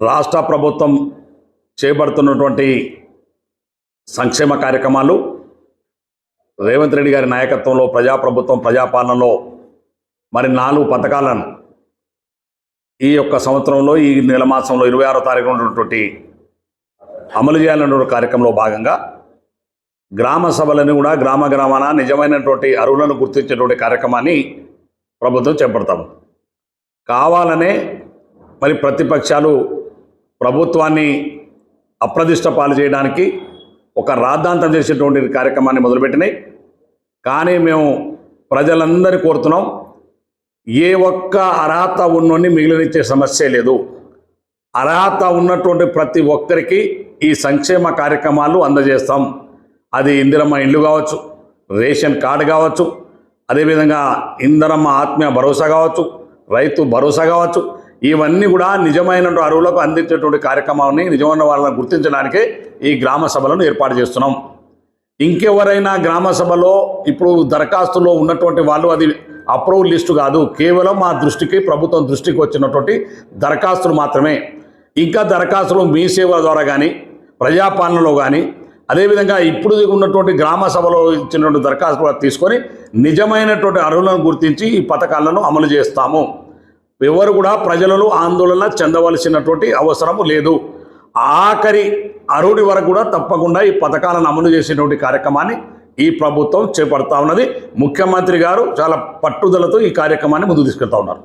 రాష్ట్ర ప్రభుత్వం చేపడుతున్నటువంటి సంక్షేమ కార్యక్రమాలు రేవంత్ రెడ్డి గారి నాయకత్వంలో ప్రజాప్రభుత్వం ప్రజాపాలనలో మరి నాలుగు పథకాలను ఈ యొక్క సంవత్సరంలో ఈ నెల మాసంలో ఇరవై ఆరో తారీఖు ఉన్నటువంటి అమలు చేయాలన్నటువంటి కార్యక్రమంలో భాగంగా గ్రామ సభలను కూడా గ్రామ గ్రామాన నిజమైనటువంటి అరువులను గుర్తించేటువంటి కార్యక్రమాన్ని ప్రభుత్వం చేపడతాము. కావాలనే మరి ప్రతిపక్షాలు ప్రభుత్వాన్ని అప్రదిష్ట పాలు చేయడానికి ఒక రాద్ధాంతం చేసేటువంటి కార్యక్రమాన్ని మొదలుపెట్టినాయి. కానీ మేము ప్రజలందరినీ కోరుతున్నాం ఏ ఒక్క అర్హత ఉన్నోని మిగిలినిచ్చే సమస్య లేదు. అర్హత ఉన్నటువంటి ప్రతి ఒక్కరికి ఈ సంక్షేమ కార్యక్రమాలు అందజేస్తాం. అది ఇందిరమ్మ ఇల్లు కావచ్చు రేషన్ కార్డు కావచ్చు అదేవిధంగా ఇందరమ్మ ఆత్మీయ భరోసా కావచ్చు రైతు భరోసా కావచ్చు ఇవన్నీ కూడా నిజమైన అరువులకు అందించేటువంటి కార్యక్రమాన్ని నిజమైన వాళ్ళని గుర్తించడానికే ఈ గ్రామ సభలను ఏర్పాటు చేస్తున్నాం. ఇంకెవరైనా గ్రామ సభలో ఇప్పుడు దరఖాస్తులో ఉన్నటువంటి వాళ్ళు అది అప్రూవల్ లిస్టు కాదు కేవలం మా దృష్టికి ప్రభుత్వం దృష్టికి వచ్చినటువంటి దరఖాస్తులు మాత్రమే. ఇంకా దరఖాస్తులు మీ సేవ ద్వారా కానీ ప్రజాపాలనలో కానీ అదేవిధంగా ఇప్పుడు ఉన్నటువంటి గ్రామ సభలో ఇచ్చినటువంటి దరఖాస్తులు కూడా తీసుకొని నిజమైనటువంటి అర్హులను గుర్తించి ఈ పథకాలను అమలు చేస్తాము. ఎవరు కూడా ప్రజలలో ఆందోళన చెందవలసినటువంటి అవసరము లేదు. ఆఖరి అరుడి వరకు కూడా తప్పకుండా ఈ పథకాలను అమలు చేసేటువంటి కార్యక్రమాన్ని ఈ ప్రభుత్వం చేపడతా ఉన్నది. ముఖ్యమంత్రి గారు చాలా పట్టుదలతో ఈ కార్యక్రమాన్ని ముందుకు తీసుకెళ్తా ఉన్నారు.